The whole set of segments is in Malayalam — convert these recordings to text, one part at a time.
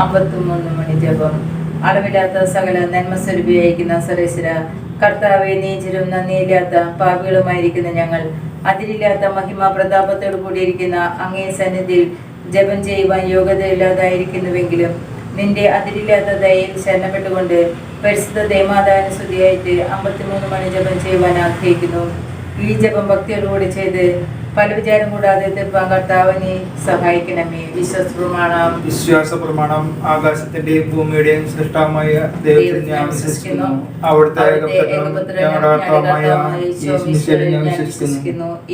അമ്പത്തിമൂന്ന് മണി ജപം. അളവില്ലാത്ത സകല നന്മ സ്വരൂപിയായിരിക്കുന്ന സരേശ്വര കർത്താവെ നീചരും നന്ദിയില്ലാത്ത പാപികളുമായിരിക്കുന്ന ഞങ്ങൾ അതിരില്ലാത്ത മഹിമ പ്രതാപത്തോട് കൂടിയിരിക്കുന്ന അങ്ങേ സന്നിധിയിൽ ജപം ചെയ്യുവാൻ യോഗ്യതയില്ലാതായിരിക്കുന്നുവെങ്കിലും നിന്റെ അതിരില്ലാത്ത ദയയിൽ ശരണപ്പെട്ടുകൊണ്ട് പരിശുദ്ധ ദേമാതാനുസ്തുതിയായിട്ട് അമ്പത്തിമൂന്ന് മണി ജപം ചെയ്യുവാൻ ആഗ്രഹിക്കുന്നു. ഈ ജപം ഭക്തിയോടുകൂടി ചെയ്ത് പല വിചാരം കൂടാതെ തീർപ്പാൻ കർത്താവിനെ സഹായിക്കണമേ. വിശ്വസ്പ്രമാണം വിശ്വാസ പ്രമാണം ആകാശത്തിന്റെയും ഭൂമിയുടെയും സൃഷ്ടമായ ദൈവത്തിൽ ഞാൻ വിശ്വസിക്കുന്നു. അവിടുത്തെ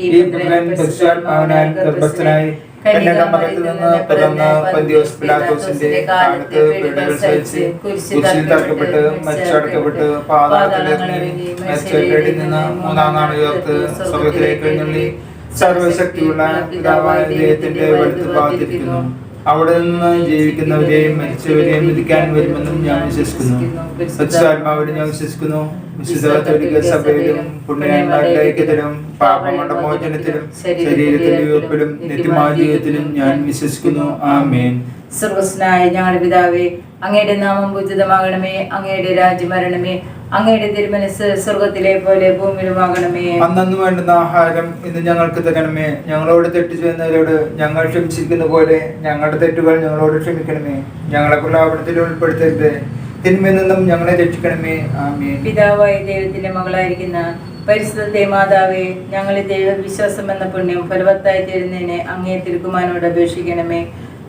ഈ പുത്രൻ പരിശുദ്ധാത്മാവിനാൽ ഗർഭസ്ഥനായി കന്യകമരത്തിൽ നിന്ന് പിറന്ന് പന്തിയോസ് പിലാത്തോസിന്റെ കാലത്ത് പീഡകൾ സഹിച്ച് കുരിശിൽ തറക്കപ്പെട്ട് മരിച്ചടക്കപ്പെട്ട് പാതാളത്തിലിറങ്ങി മരിച്ചവരുടെ നിന്ന് മൂന്നാം നാൾ ഉയർത്ത് സ്വർഗത്തിലേക്ക് എഴുന്നള്ളി. സർവശക്തിയുള്ള പിതാവായ ദൈവത്തിന്റെ വലുത്ത് പാത്തിരിക്കുന്നു. അവിടെ നിന്ന് ജീവിക്കുന്നവരെയും മരിച്ചവരെയും വിധിക്കാൻ വരുമെന്നും ഞാൻ വിശ്വസിക്കുന്നു. പരിശുദ്ധാത്മാവിനെ ഞാൻ വിശ്വസിക്കുന്നു. വിശുദ്ധ സഭയിലും പുണ്യത്തിലും പാപങ്ങളുടെ മോചനത്തിലും ശരീരത്തിന്റെ ഉയർപ്പിലും നിത്യമായ ജീവിതത്തിലും ഞാൻ വിശ്വസിക്കുന്നു. ആമേൻ. സർവസ്നായ ഞങ്ങളുടെ പിതാവേ അങ്ങയുടെ നാമം പൂജിതമാകണമേ അങ്ങയുടെ രാജ്യമരണമേ അങ്ങയുടെ തിരുമനസ് സ്വർഗത്തിലെ പോലെ ഭൂമിയിലുമാകണമേ. അന്നു വേണ്ടുന്ന ആഹാരം ഇന്ന് ഞങ്ങൾക്ക് തരണമേ. ഞങ്ങളോട് തെറ്റ് ചെയ്യുന്നവരോട് ഞങ്ങൾ ക്ഷമിച്ചിരിക്കുന്ന പോലെ ഞങ്ങളുടെ തെറ്റുകൾ ഞങ്ങളോട് ക്ഷമിക്കണമേ. ഞങ്ങളെ പ്രലാപനത്തിൽ ഉൾപ്പെടുത്തരുത്. തിന്മയിൽ നിന്നും ഞങ്ങളെ രക്ഷിക്കണമേ. ആമേ പിതാവായ ദൈവത്തിന്റെ മകളായിരിക്കുന്ന പരിശുദ്ധത്തെ മാതാവേ ഞങ്ങളെ ദൈവവിശ്വാസം എന്ന പുണ്യം ഫലവത്തായി തീരുന്നതിനെ അങ്ങേ തിരുക്കുമാനോട് അപേക്ഷിക്കണമേ.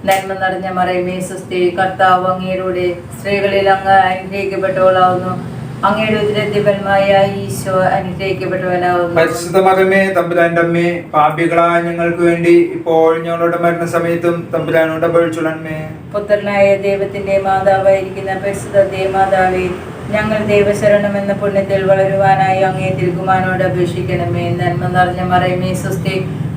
നന്മ നിറഞ്ഞ മറയമേ സുസ്ഥി കർത്താവ് അങ്ങയുടെ സ്ത്രീകളിൽ അങ്ങ് അനുഗ്രഹിക്കപ്പെട്ടവളാവുന്നു. അങ്ങയുടെ ഉദരദ്യപരമായ ഈശോ അനുഗ്രഹിക്കപ്പെട്ടവനാവുന്നു. പരിശുദ്ധ മതമേ തമ്പുരാന്റെ അമ്മേ പാപികളായ ഞങ്ങൾക്ക് വേണ്ടി ഇപ്പോൾ ഞങ്ങളുടെ മരണ സമയത്തും തമ്പുരാനോട് അപേക്ഷിച്ചുള്ളണമേ പുത്രനായ ദൈവത്തിന്റെ മാതാവായിരിക്കുന്ന പരിശുദ്ധ ദേവമാതാവേ ഞങ്ങൾ ദൈവശരണം എന്ന പുണ്യത്തിൽ വളരുവാനായി അങ്ങേ തിരുകുമാനോട് അപേക്ഷിക്കണമേ. നന്മ നിറഞ്ഞ മറയമേ സുസ്ഥി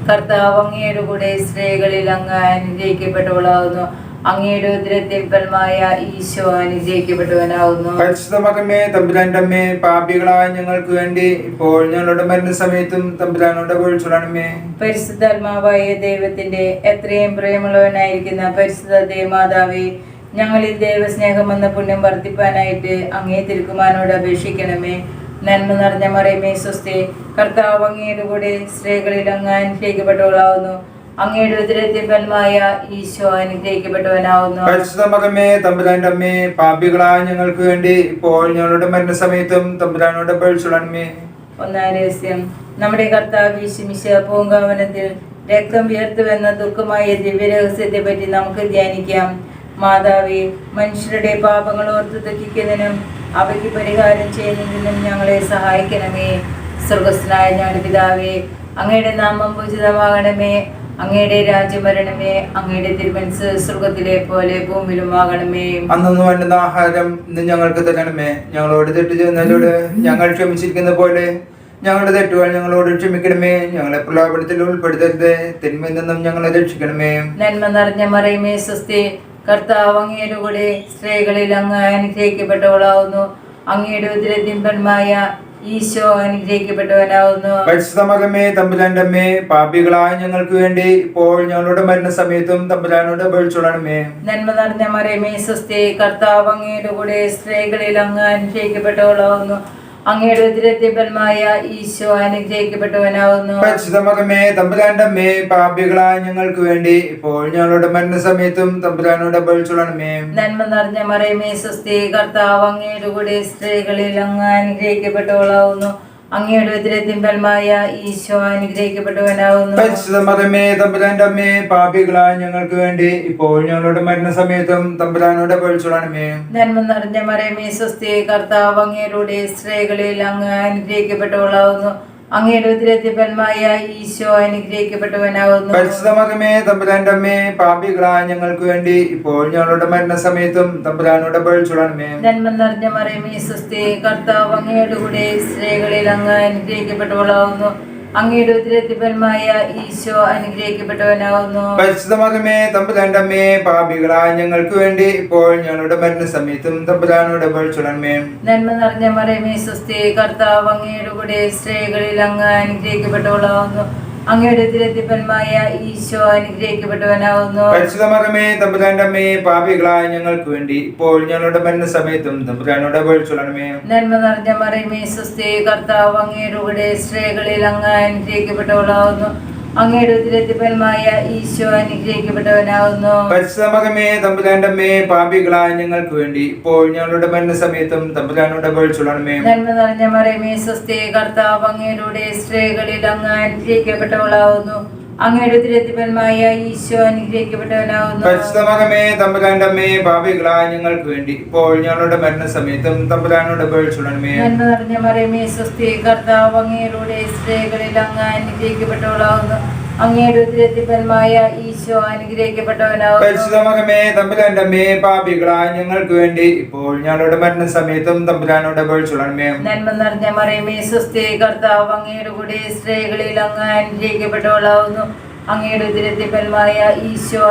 കർത്താവ് അങ്ങയുടെ കൂടെ സ്ത്രീകളിൽ അങ്ങ് അനുഗ്രഹിക്കപ്പെട്ടവളാകുന്നു. അങ്ങയുടെ ഉദരത്തിൽ ഫലമായ ഈശോ അനുഗ്രഹിക്കപ്പെട്ടവനാകുന്നു. പരിശുദ്ധ മതമേ തമ്പുരാന്റെ അമ്മേ പാപികളായ ഞങ്ങൾക്ക് വേണ്ടി ഇപ്പോൾ ഞങ്ങളുടെ മരണസമയത്തും തമ്പുരാനോട് അപേക്ഷിച്ചുള്ളണമേ പരിശുദ്ധാത്മാവായ ദൈവത്തിന്റെ എത്രയും പ്രേമുള്ളവനായിരിക്കുന്ന പരിശുദ്ധ ദേവമാതാവേ ഞങ്ങളിൽ ദൈവസ്നേഹം എന്ന പുണ്യം വർദ്ധിപ്പാനായിട്ട് അങ്ങേ തിരുക്കുമാനോട് അപേക്ഷിക്കണമേ. നന്മ നിറഞ്ഞ മറിയമേ സ്വസ്തി കർത്താവ് അങ്ങയുടെ കൂടെ സ്ത്രീകളിൽ അങ്ങ് അനുഗ്രഹിക്കപ്പെട്ടവളാവുന്നു. അങ്ങയുടെ ഉദരത്തിൽ ഫലമായ ഈശോ അനുഗ്രഹിക്കപ്പെട്ടവനാവുന്നു. പരിശുദ്ധ മതമേ തമ്പുരാന്റെ അമ്മേ പാപികളായ ഞങ്ങൾക്ക് വേണ്ടി ഇപ്പോൾ ഞങ്ങളുടെ മരണസമയത്തും തമ്പുരാനോട് അപേക്ഷിച്ചുള്ളണമേ ഒന്നാം രഹസ്യം. നമ്മുടെ കർത്താവ് വിശമിശ പൂങ്കാവനത്തിൽ രക്തം വിയർത്തുവെന്ന ദുഃഖമായ ദിവ്യരഹസ്യത്തെ പറ്റി നമുക്ക് ധ്യാനിക്കാം. മാതാവേ മനുഷ്യരുടെ പാപങ്ങൾ ഓർത്ത് ദുഃഖിക്കുന്നതിനും അവയ്ക്ക് പരിഹാരം ചെയ്യുന്നതിനും ഞങ്ങളെ സഹായിക്കണമേ. സ്വർഗസ്നായ ഞങ്ങളുടെ പിതാവേ അങ്ങയുടെ നാമം പൂജിതമാകണമേ. അങ്ങയുടെ രാജ്യം വരണമേ. അങ്ങയുടെ തിരുമനസ് സ്വർഗത്തിലെ പോലെ ഭൂമിയിലുമാകണമേ അന്നു വേണ്ടുന്ന ആഹാരം ഇന്ന് ഞങ്ങൾക്ക് തരണമേ. ഞങ്ങളോട് തെറ്റ് ചെയ്യുന്നതിലൂടെ ഞങ്ങൾ ക്ഷമിച്ചിരിക്കുന്ന പോലെ ഞങ്ങളുടെ തെറ്റുകൾ ഞങ്ങളോട് ക്ഷമിക്കണമേ. ഞങ്ങളെ പ്രലോഭനത്തിൽ ഉൾപ്പെടുത്തരുത്. തിന്മയിൽ നിന്നും ഞങ്ങളെ രക്ഷിക്കണമേ. നന്മ നിറഞ്ഞ മറയുമേ സ്വസ്തി കർത്താവ് അങ്ങയുടെ കൂടെ സ്ത്രീകളിൽ അങ്ങ് അനുഗ്രഹിക്കപ്പെട്ടവളാവുന്നു. അങ്ങയുടെ ഉദരത്തിമ്പന്മായ ഈശോ അനുഗ്രഹിക്കപ്പെട്ടവനാവുന്നു. പരിശുദ്ധമകമേ തമ്പുരാന്റെ അമ്മേ പാപികളായ ഞങ്ങൾക്ക് വേണ്ടി ഇപ്പോൾ ഞങ്ങളുടെ മരണസമയത്തും തമ്പുരാനോട് അപേക്ഷിച്ചോളണമേ നന്മ നടന്ന മറിയമേ സ്വസ്തി കർത്താവ് അങ്ങയുടെ കൂടെ സ്ത്രീകളിൽ അങ്ങ് അനുഗ്രഹിക്കപ്പെട്ടവളാവുന്നു. അങ്ങയുടെ ഉദരത്തിമ്പന്മായ ഈശോ അനുഗ്രഹിക്കപ്പെട്ടവനാവുന്നു. പരിശുദ്ധ മകമേ തമ്പുരാന്റെ അമ്മേ പാപികളായ ഞങ്ങൾക്ക് വേണ്ടി ഇപ്പോൾ ഞങ്ങളുടെ മരണസമയത്തും തമ്പുരാനോട് അപേക്ഷിച്ചോളണമേ നന്മ നിറഞ്ഞ മറിയമേ സ്വസ്തി കർത്താവ് അങ്ങയുടെ കൂടെ സ്ത്രീകളിൽ അങ്ങ് അനുഗ്രഹിക്കപ്പെട്ടവളാവുന്നു. അങ്ങയുടെ ഉദരത്തിമ്പന്മായ ഈശോ അനുഗ്രഹിക്കപ്പെട്ടവനാവുന്നു. പരിശുദ്ധ മകമേ തമ്പുരാന്റെ അമ്മേ പാപികളായ ഞങ്ങൾക്ക് വേണ്ടി ഇപ്പോൾ ഞങ്ങളുടെ മരണസമയത്തും തമ്പുരാനോട് അപേക്ഷിച്ചോളണമേ നന്മ നിറഞ്ഞ മറിയമേ സ്വസ്തി കർത്താവ് അങ്ങയുടെ സ്ത്രീകളിൽ അങ്ങ് അനുഗ്രഹിക്കപ്പെട്ടവളാവുന്നു. അങ്ങയുടെ ഉദരത്തിമ്പന്മായ ഈശോ അനുഗ്രഹിക്കപ്പെട്ടവനാവുന്നു. പരിശുദ്ധ മകമേ തമ്പുരാന്റെ അമ്മേ പാപികളായ ഞങ്ങൾക്ക് വേണ്ടി ഇപ്പോൾ ഞങ്ങളുടെ മരണസമയത്തും തമ്പുരാനോട് പഴിച്ചുടണമേ നന്മ നിറഞ്ഞ മറിയമേ സ്വസ്തി കർത്താവ് അങ്ങയുടെ കൂടെ സ്ത്രീകളിൽ അങ്ങ് അനുഗ്രഹിക്കപ്പെട്ടവളാവുന്നു. അങ്ങയുടെ ഉദരത്തിമ്പന്മായ ഈശോ അനുഗ്രഹിക്കപ്പെട്ടവനാവുന്നു. പരിശുദ്ധ തമ്പുരാണ്ടമ്മേ പാപികളായ ഞങ്ങൾക്ക് വേണ്ടി ഇപ്പോൾ ഞങ്ങളുടെ മരണ സമയത്തും തമ്പുരാനോട് ചുടന്മേ നന്മ നിറഞ്ഞ മറിയമേ സ്വസ്തി കർത്താവ് അങ്ങയുടെ കൂടെ സ്ത്രീകളിൽ അങ്ങ് അനുഗ്രഹിക്കപ്പെട്ടവളാവുന്നു. അങ്ങയുടെ തിരത്തിപ്പന്മായ ഈശോ അനുഗ്രഹിക്കപ്പെട്ടവനാവുന്നു. പരിശുദ്ധമറമേ തമ്പുരാന്റെ അമ്മേ പാപികളായ ഞങ്ങൾക്ക് വേണ്ടി ഇപ്പോൾ ഞങ്ങളുടെ മരണ സമയത്തും തമ്പുരാനോട് അപേക്ഷിച്ചോളണമേ നന്മ നിറഞ്ഞ മറിയമേ സുസ്ഥേ കർത്താവ് അങ്ങയുടെ കൂടെ സ്ത്രീകളിൽ അങ്ങ് അനുഗ്രഹിക്കപ്പെട്ടവളാവുന്നു. അങ്ങയുടെ ഈശോ തമ്പുരാന്റെ അമ്മേ പാപികളായ ഞങ്ങൾക്ക് വേണ്ടി ഇപ്പോൾ ഞങ്ങളുടെ മരണ സമയത്തും തമ്പുരാനോട് അപേക്ഷിച്ചോളണമേ നന്മ നിറഞ്ഞ മറിയമേ സ്വസ്തി കർത്താവ് അങ്ങയുടെ കൂടെ സ്ത്രീകളിൽ അങ്ങ് അനുഗ്രഹിക്കപ്പെട്ടവളാവുന്നു. അങ്ങയുടെ തിരത്തിപ്പന്മായ ഈശോ അനുഗ്രഹിക്കപ്പെട്ടവനാവുന്നു. പരിശുദ്ധമകമേ തമ്പുരാന്റെ അമ്മേ ഞങ്ങൾക്ക് വേണ്ടി. ഇപ്പോൾ ഞങ്ങളുടെ മരണ സമയത്തും തമ്പുരാനോട് അപേക്ഷിച്ചോളണമേ നന്മ നിറഞ്ഞ മറിയമേ സ്വസ്തി കർത്താവ് അങ്ങയുടെ സ്ത്രീകളിൽ അങ്ങ് അങ്ങയുടെ ഉദരത്തിപ്പന്മായ ഈശോ അനുഗ്രഹിക്കപ്പെട്ടവനാവുന്നു പരിശുദ്ധമകമേ തമ്പുരാന്റെ അമ്മേ പാപികളായ ഞങ്ങൾക്ക് വേണ്ടി ഇപ്പോൾ ഞങ്ങളുടെ മരണ സമയത്തും തമ്പുരാനോട് അപേക്ഷിച്ചോളണമേ നന്മ നിറഞ്ഞ മറിയമേ സ്വസ്തി കർത്താവ് അങ്ങയുടെ കൂടെ സ്ത്രീകളിൽ അങ്ങ് അനുഗ്രഹിക്കപ്പെട്ടവളാവുന്നു. അങ്ങയുടെ ഉദരത്തിപ്പന്മായ ഈശോ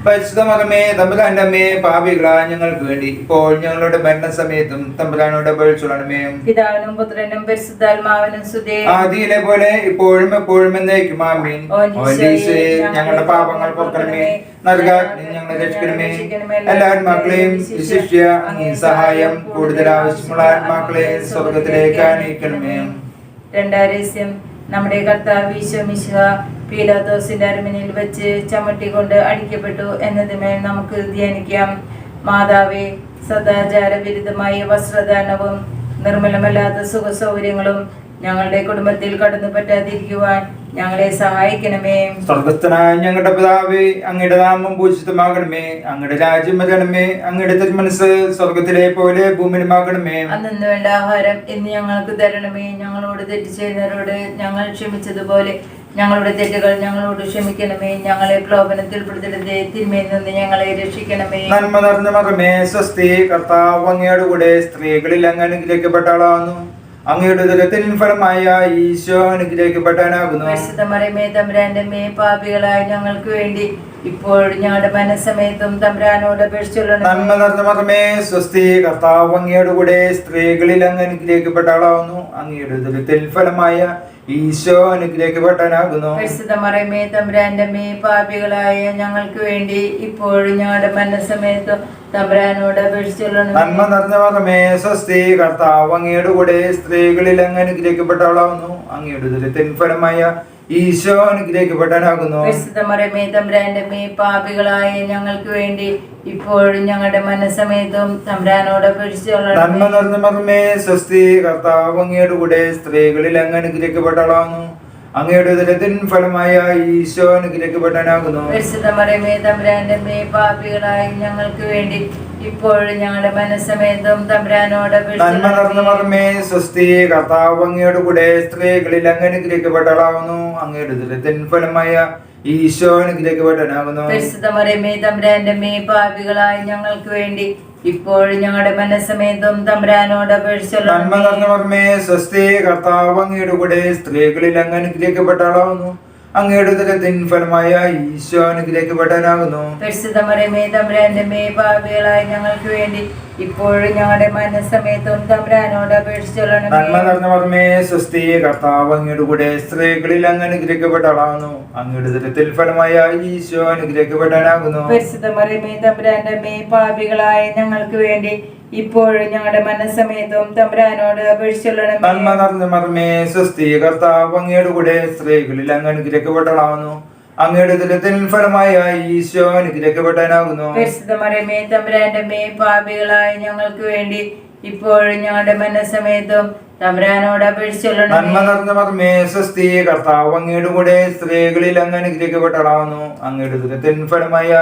അനുഗ്രഹിക്കപ്പെട്ടവനാവുന്നു പരിശുദ്ധമകമേ തമ്പുരാന്റെ അമ്മേ പാപികളായ ഞങ്ങൾക്ക് വേണ്ടി. ഇപ്പോൾ ഞങ്ങളുടെ മരണസമയത്തും തമ്പുരാനോട് അപേക്ഷിച്ചോളണമേ പിതാവിനും പുത്രനും പരിശുദ്ധാത്മാവിനും സുതേ ആദിയിലെ പോലെ ഇപ്പോഴും എപ്പോഴും എന്നേക്കും. ആമീൻ. ഞങ്ങളുടെ പാപങ്ങൾ പുറക്കണമേ. നൽകാൻ ഞങ്ങളെ രക്ഷിക്കണമേ. എല്ലാ ആത്മാക്കളെയും വിശിഷ്യ അങ്ങേ സഹായം കൂടുതൽ ആവശ്യമുള്ള ആത്മാക്കളെ സ്വർഗത്തിലേക്ക് അണിയിക്കണമേ. രണ്ടാം രഹസ്യം നമ്മുടെ കർത്താവ് ഈശോ പീലാത്തോസിന്റെ അരമനയിൽ വെച്ച് ചമട്ടിക്കൊണ്ട് അടിക്കപ്പെട്ടു എന്നതിന്മേൽ നമുക്ക് ധ്യാനിക്കാം. മാതാവേ സദാചാര വിരുദ്ധമായ വസ്ത്രദാനവും നിർമ്മലമല്ലാത്ത സുഖ സൗകര്യങ്ങളും ഞങ്ങളുടെ കുടുംബത്തിൽ കടന്നു പറ്റാതിരിക്കുവാൻ ഞങ്ങളെ സഹായിക്കണമേ. സ്വർഗസ്ഥനായ ഞങ്ങളുടെ പിതാവേ അങ്ങയുടെ നാമം പൂജിതമാകണമേ. അങ്ങയുടെ രാജ്യം വരണമേ. അങ്ങയുടെ തിരുമനസ് സ്വർഗത്തിലെ പോലെ ഭൂമിയിലുമാകണമേ. അന്നു വേണ്ട ആഹാരം ഇന്ന് ഞങ്ങൾക്ക് തരണമേ. ഞങ്ങളോട് തെറ്റ് ചെയ്യുന്നവരോട് ഞങ്ങൾ ക്ഷമിച്ചതുപോലെ ഞങ്ങളുടെ തെറ്റുകൾ ഞങ്ങളോട് ക്ഷമിക്കണമേ. ഞങ്ങളെ പ്രലോഭനത്തിൽ പെടുത്തരുതേ. തിന്മയിൽ നിന്ന് ഞങ്ങളെ രക്ഷിക്കണമേ. നന്മ നിറഞ്ഞ മകമേ സ്വസ്തി കർത്താവ് അങ്ങയുടെ കൂടെ സ്ത്രീകളിൽ അങ്ങ് അനുഗ്രഹിക്കപ്പെട്ട ആളാവുന്നു അങ്ങയുടെ ദുരത്തിൻ ഫലമായ ഈശോ അനുഗ്രഹിക്കപ്പെട്ടാനാകുന്നു പരിശുദ്ധ മറിയമേ തമ്പുരാന്റെ മേ പാപികളായ ഞങ്ങൾക്ക് വേണ്ടി ഇപ്പോൾ ഞങ്ങളുടെ മനസ്സമയത്തും തമ്പുരാനോട് അപേക്ഷിച്ചുള്ള നന്മ നിറഞ്ഞ മകമേ സ്വസ്തി കർത്താവ് അങ്ങയുടെ കൂടെ സ്ത്രീകളിൽ അങ്ങ് അനുഗ്രഹിക്കപ്പെട്ട ആളാവുന്നു അങ്ങയുടെ ദുരത്തിൻ ഫലമായ ഈശോ അനുഗ്രഹിക്കപ്പെട്ടാനാകുന്നു പരിശുദ്ധ മറിയമേ തമ്പുരാന്റെ മേ പാപികളായ ഞങ്ങൾക്ക് വേണ്ടി ഇപ്പോഴും ഞങ്ങളുടെ മനസ്സമയത്തും തമ്പുരാനോട് അപേക്ഷിച്ചുള്ള നന്മ നിറഞ്ഞ മകമേ സ്വസ്തി കർത്താവ് അങ്ങയുടെ കൂടെ സ്ത്രീകളിൽ അങ്ങ് അനുഗ്രഹിക്കപ്പെട്ടവളാവുന്നു. അങ്ങയുടെ ഫലമായ ഈശോ അനുഗ്രഹിക്കപ്പെട്ടാനാകുന്നു മേ പാപികളായ ഞങ്ങൾക്ക് വേണ്ടി ഇപ്പോഴും ഞങ്ങളുടെ മനസ്സമേതും തമ്പ്രാനോട് നന്മ നിറഞ്ഞ മകമേ സ്വസ്തി കർത്താവ് അങ്ങയുടെ കൂടെ സ്ത്രീകളിൽ അങ്ങ് അനുഗ്രഹിക്കപ്പെട്ടാളാകുന്നു അങ്ങയുടെ ഉദരത്തിൻ ഫലമായ ഈശോ അനുഗ്രഹിക്കപ്പെട്ടാനാകുന്നു പരിശുദ്ധ മറിയമേ മേ പാപികളായ ഞങ്ങൾക്ക് വേണ്ടി ഇപ്പോഴും ഞങ്ങളുടെ തമ്പുരാനോട് നന്മ സ്വസ്തി കർത്താവ് അങ്ങയുടെ കൂടെ സ്ത്രീകളിൽ അങ്ങ് അങ്ങയുടെ ഫലമായ ഈശോ അനുഗ്രഹിക്കപ്പെട്ടാനാകുന്നു പരിശുദ്ധ മറിയമേ തമ്പുരാന്റെ മേ പാപികളായ ഞങ്ങൾക്ക് വേണ്ടി ഇപ്പോഴും ഞങ്ങളുടെ മനസ്സമേതും തമ്പുരാനോട് നന്മ സ്വസ്തി കർത്താവ് അങ്ങയുടെ കൂടെ സ്ത്രീകളിൽ അങ്ങ് അനുഗ്രഹിക്കപ്പെട്ട ആളാവുന്നു അങ്ങയുടെ ഉദരത്തിൻ ഫലമായ ഈശോ അനുഗ്രഹിക്കപ്പെട്ടാനാകുന്നു പരിശുദ്ധ മറിയമേ തമ്പുരാന്റെ മേ ഞങ്ങൾക്ക് വേണ്ടി ഇപ്പോഴും ഞങ്ങളുടെ മനസ്സമയത്തും തമ്പുരാനോട് നന്മ അപേക്ഷിച്ചുള്ള നിറഞ്ഞ മകമേ സ്വസ്തി കർത്താവ് അങ്ങയുടെ കൂടെ സ്ത്രീകളിൽ അങ്ങ് അനുഗ്രഹിക്കപ്പെട്ടാളാകുന്നു അങ്ങയുടെ ഉദരത്തിൽ ഫലമായ ഈശോ അനുഗ്രഹിക്കപ്പെടാനാകുന്നു പരിശുദ്ധ മറിയമേ തമ്പുരാന്റെ മേ പാപികളായ ഞങ്ങൾക്ക് വേണ്ടി ഇപ്പോഴും ഞങ്ങളുടെ മനസ്സമേതും തമ്പുരാനോട് അപേക്ഷിച്ചുള്ള നന്മ നിറഞ്ഞ മകമേ സ്വസ്തി കർത്താവ് അങ്ങയുടെ കൂടെ സ്ത്രീകളിൽ അങ്ങ് അങ്ങയുടെ ഫലമായ ഈശോ അനുഗ്രഹിക്കപ്പെടാനാകുന്നു പരിശുദ്ധ തമ്പുരാന്റെ മേ പാപികളായ ഞങ്ങൾക്ക് വേണ്ടി ഇപ്പോഴും ഞങ്ങളുടെ മനസ്സമയത്തും തമ്പുരാനോട് അപേക്ഷിച്ചുള്ള നന്മ നിറഞ്ഞ മകമേ സ്വസ്തി കർത്താവ് അങ്ങയുടെ കൂടെ സ്ത്രീകളിൽ അങ്ങ് അങ്ങയുടെ ഫലമായ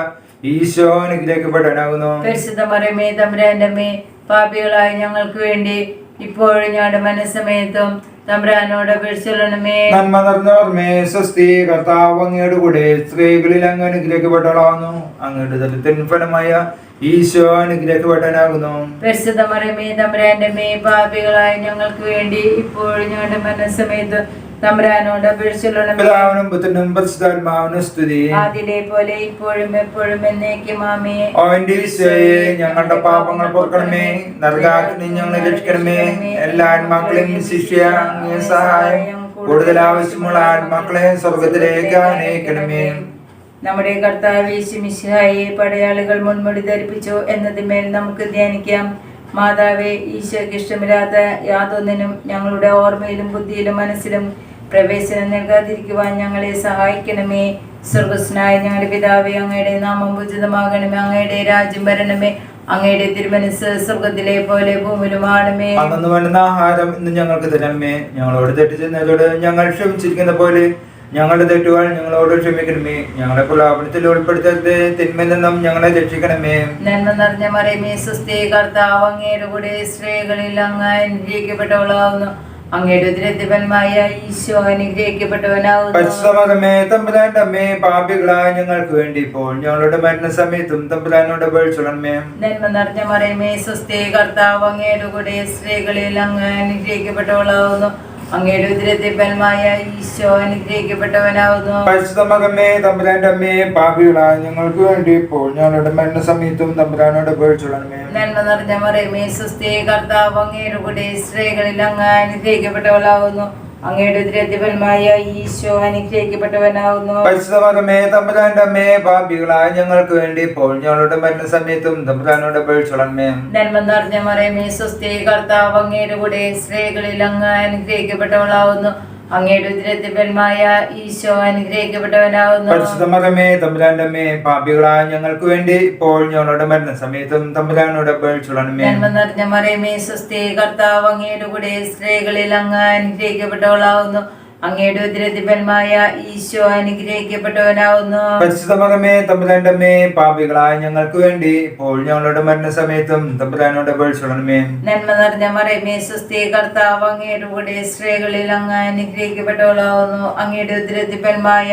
ഈശോ അനുഗ്രഹിക്കപ്പെടാനാകുന്നു പരിശുദ്ധ മറിയമേ തമ്പുരാന്റെ മേ പാപികളായ ഞങ്ങൾക്ക് വേണ്ടി ഇപ്പോഴും ഞങ്ങളുടെ മനസ്സമയത്തും തമ്പ്രാനോട് അപേക്ഷിച്ചുള്ളണമേ നന്മ നിറഞ്ഞവർമേ സ്വസ്തി കർത്താവ് അങ്ങയുടെ കൂടെ സ്ത്രീകളിൽ അങ്ങ് അനുഗ്രഹിക്കപ്പെട്ടവളാവുന്നു അങ്ങയുടെ ദലത്തിൻ ഫലമായ ഈശോ അനുഗ്രഹിക്കപ്പെട്ടാനാകുന്നു പരിശുദ്ധ മറിയമേ തമ്പുരാന്റെ മേ പാപികളായ ഞങ്ങൾക്ക് വേണ്ടി ഇപ്പോഴും ഞങ്ങളുടെ മനസ്സമയത്തും തമ്പുരാനോട് പിതാവിനും പുത്രനും പരിശുദ്ധാത്മാവിനും സ്തുതി. ആദിലെ പോലെ ഇപ്പോഴും എപ്പോഴും എന്നേക്കും ആമേ ഓന്റെ ഈശോയെ ഞങ്ങളുടെ പാപങ്ങൾ പൊറുക്കണമേ. നരകാഗ്നി ഞങ്ങളെ രക്ഷിക്കണമേ. എല്ലാ ആത്മാക്കളെയും ശിഷ്യ സഹായം. കൂടുതൽ ആവശ്യമുള്ള ആത്മാക്കളെ സ്വർഗത്തിലേക്ക് അനയിക്കണമേ നമ്മുടെ കർത്താവ് മിശിഹായെ പടയാളികൾ മുൻമുടി ധരിപ്പിച്ചു എന്നതിന്മേൽ നമുക്ക് ധ്യാനിക്കാം. മാതാവേ ഈശോയ്ക്ക് ഇഷ്ടമില്ലാത്ത യാതൊന്നിനും ഞങ്ങളുടെ ഓർമ്മയിലും ബുദ്ധിയിലും മനസ്സിലും പ്രവേശനം നൽകാതിരിക്കുവാൻ ഞങ്ങളെ സഹായിക്കണമേ. സ്വർഗസ്നായ ഞങ്ങളുടെ പിതാവേ അങ്ങയുടെ നാമം ഉചിതമാകണമേ. അങ്ങയുടെ രാജ്യം വരണമേ. അങ്ങയുടെ തിരുമനസ് സ്വർഗത്തിലെ പോലെ ഭൂമിയിലുമാണമേ. അന്നു വേണ്ടുന്ന ആഹാരം ഇന്ന് ഞങ്ങൾക്ക് തരണമേ. ഞങ്ങളോട് തെറ്റ് ചെയ്യുന്നതോട് ഞങ്ങൾ ക്ഷമിച്ചിരിക്കുന്ന പോലെ ഞങ്ങളുടെ തെറ്റുകൾ ഞങ്ങളോട് ക്ഷമിക്കണമേ. ഞങ്ങളെ പ്രലാപനത്തിൽ ഉൾപ്പെടുത്തരുത്. തിന്മയിൽ നിന്നും ഞങ്ങളെ രക്ഷിക്കണമേ. നന്മ നിറഞ്ഞ മറിയമേ സുസ്ഥി കർത്താവ് അങ്ങയുടെ കൂടെ സ്ത്രീകളിൽ അങ്ങ് അനുഗ്രഹിക്കപ്പെട്ടവളാവുന്നു. അങ്ങയുടെ ഉദരത്തിപന്മായ ഈശോ അനുഗ്രഹിക്കപ്പെട്ടവനാവുന്നു. പരിശുദ്ധമകമേ തമ്പുരാന്റെ അമ്മേ പാപികളായ ഞങ്ങൾക്ക് വേണ്ടി ഇപ്പോൾ. ഞങ്ങളുടെ മരണസമയത്തും തമ്പുരാനോട് പേഴ്ചണമേ നന്മ നിറഞ്ഞ മറിയമേ സുസ്ഥി കർത്താവ് അങ്ങയുടെ കൂടെ സ്ത്രീകളിൽ അങ്ങ് അനുഗ്രഹിക്കപ്പെട്ടവളാവുന്നു. അങ്ങയുടെ ഉദരത്തിപന്മായ ഈശോ അനുഗ്രഹിക്കപ്പെട്ടവനാവുന്നു. പരിശുദ്ധമകമേ തമ്പുരാന്റെ അമ്മേ പാപികളായ ഞങ്ങൾക്ക് വേണ്ടി ഇപ്പോൾ ഞങ്ങളുടെ മരണ സമയത്തും തമ്പുരാനോട് നന്മ നിറഞ്ഞ മറിയമേ സുസ്ഥേ കർത്താവ് അങ്ങയുടെ കൂടെ സ്ത്രീകളിൽ അങ്ങ് അനുഗ്രഹിക്കപ്പെട്ടവളാവുന്നു. അങ്ങയുടെ ഈശോ തമ്പുരാന്റെ അമ്മേ പാപികളായ ഞങ്ങൾക്ക് വേണ്ടി ഇപ്പോൾ ഞങ്ങളുടെ തമ്പുരാനോട് നന്മ നിറഞ്ഞ മറിയമേ സുസ്ഥി കർത്താവ് അങ്ങയുടെ കൂടെ സ്ത്രീകളിൽ അങ്ങ് അനുഗ്രഹിക്കപ്പെട്ടവളാവുന്നു. അങ്ങയുടെ ഈശോ അനുഗ്രഹിക്കപ്പെട്ടവനാവുന്നു. പരിശുദ്ധമകമേ തമ്പുരാന്റെ അമ്മേ പാപികളായ ഞങ്ങൾക്ക് വേണ്ടി ഇപ്പോൾ ഞങ്ങളുടെ മരണസമയത്തും തമ്പുരാനോട് പേഴ്ചണമേ നന്മ നിറഞ്ഞ മറിയമേ സ്വസ്തി കർത്താവ് അങ്ങയുടെ കൂടെ സ്ത്രീകളിൽ അങ്ങ് അനുഗ്രഹിക്കപ്പെട്ടവളാവുന്നു. അങ്ങയുടെ ഉദരത്തിപന്മായ ഈശോ അനുഗ്രഹിക്കപ്പെട്ടവനാവുന്നു. പരിശുദ്ധമകമേ തമ്പുരാന്റെ അമ്മേ പാപികളായ ഞങ്ങൾക്ക് വേണ്ടി ഇപ്പോൾ ഞങ്ങളുടെ മരണസമയത്തും തമ്പുരാനോട് പേഴ്ചണമേ നന്മ നിറഞ്ഞ മറിയമേ സുസ്ഥി കർത്താവ് അങ്ങയുടെ കൂടെ സ്ത്രീകളിൽ അങ്ങ് അനുഗ്രഹിക്കപ്പെട്ടവളാവുന്നു. അങ്ങയുടെ ഉദരത്തിപന്മായ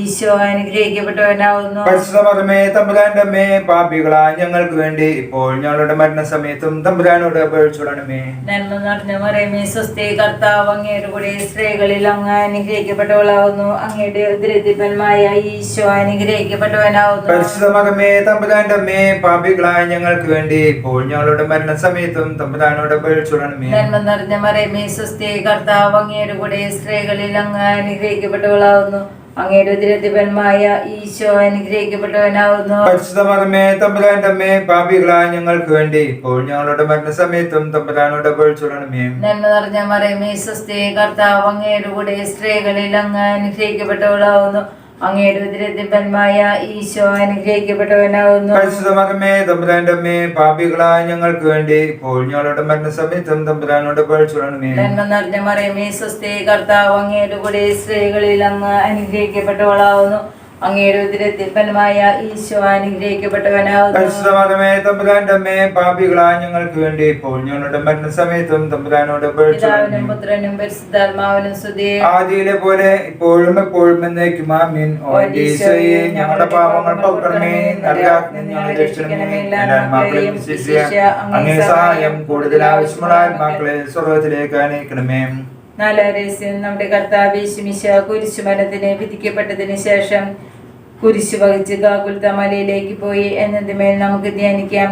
ഈശോ അനുഗ്രഹിക്കപ്പെട്ടവനാവുന്നു. പരിശുദ്ധമേ തമ്പുരാന്റെ അമ്മേ പാപികളായ ഞങ്ങൾക്ക് വേണ്ടി ഇപ്പോൾ ഞങ്ങളുടെ മരണസമയത്തും തമ്പുരാനോട് പേഴ്ചണമേ നന്മ നിറഞ്ഞ മറിയമേ സ്വസ്തി കർത്താവ് അങ്ങയുടെ കൂടെ സ്ത്രീകളിൽ അങ്ങ് അനുഗ്രഹിക്കപ്പെട്ടവളാവുന്നു. അങ്ങയുടെ ഉദ്രതിപ്പന്മായ ഈശോ അനുഗ്രഹിക്കപ്പെട്ടവനാവുന്നു. പരിശുദ്ധമേ തമ്പുരാന്റെ അമ്മേ പാപികളായ ഞങ്ങൾക്ക് വേണ്ടി ഇപ്പോൾ ഞങ്ങളുടെ മരണസമയത്തും തമ്പുരാനോട് പേഴ്ചണമേ നന്മ നിറഞ്ഞ മറിയമേ സ്വസ്തി കർത്താവ് അങ്ങയുടെ കൂടെ സ്ത്രീകളിൽ അങ്ങ് അനുഗ്രഹിക്കപ്പെട്ടവളാവുന്നു. അങ്ങയുടെ ഉദരത്തിപന്മായ ഈശോ അനുഗ്രഹിക്കപ്പെട്ടവനാവുന്നു. പരിശുദ്ധമകമേ തമ്പുരാന്റെ അമ്മേ പാപികളായ ഞങ്ങൾക്ക് വേണ്ടി ഇപ്പോൾ ഞങ്ങളുടെ മരണസമയത്തും തമ്പുരാനോട് പേഴ്ചണമേ നന്മ നിറഞ്ഞ മറിയമേ സ്വസ്തി കർത്താവ് അങ്ങയുടെ കൂടെ സ്ത്രീകളിൽ അങ്ങ് അനുഗ്രഹിക്കപ്പെട്ടവളാവുന്നു. അങ്ങയുടെ ഈശോ അനുഗ്രഹിക്കപ്പെട്ടവനാവുന്നു. പരിശുദ്ധമകമേ തമ്പുരാന്റെ അമ്മേ പാപികളായ ഞങ്ങൾക്ക് വേണ്ടി ഇപ്പോൾ ഞങ്ങളുടെ മരണസമയത്തും തമ്പുരാനോട് പഴിച്ചുടണമേ നന്മ നിറഞ്ഞ മറിയമേ സുസ്ഥി കർത്താവ് അങ്ങയുടെ കൂടെ സ്ത്രീകളിൽ അങ്ങ് അനുഗ്രഹിക്കപ്പെട്ടവളാവുന്നു. അങ്ങയുടെ ഉദരത്തിൽ ഫലമായ ഈശോ അനുഗ്രഹിക്കപ്പെട്ടവനാവുന്നു പരിശുദ്ധമകമേ തമ്പുരാന്റെ അമ്മേ പാപികളായ ഞങ്ങൾക്ക് വേണ്ടി ഇപ്പോൾ ഞങ്ങളുടെ മരണസമയത്തും തമ്പുരാനോട് പിതാവിനും പുത്രനും പരിശുദ്ധാത്മാവിനും സ്തുതി ആദിയിലെ പോലെ ഇപ്പോഴും എപ്പോഴും എന്നേക്കും ആമീൻ. ഓ ഈശോയെ ഞങ്ങളുടെ പാപങ്ങൾ പൊക്കണമേ നരകാഗ്നി ഞങ്ങളെ രക്ഷിക്കണമേ എല്ലാ ആത്മാക്കളെയും വിശിഷ്യ അങ്ങേ സഹായം കൂടുതൽ ആവശ്യമുള്ള ആത്മാക്കളെ സ്വർഗത്തിലേക്ക് അനയിക്കണമേ നാലാം നമ്മുടെ കർത്താവ് ശിമിശ കുരിശുമരത്തിന് വിധിക്കപ്പെട്ടതിന് ശേഷം കുരിശു വഹിച്ച് ഗാകുൽത്ത മലയിലേക്ക് പോയി എന്നതിന്മേൽ നമുക്ക് ധ്യാനിക്കാം.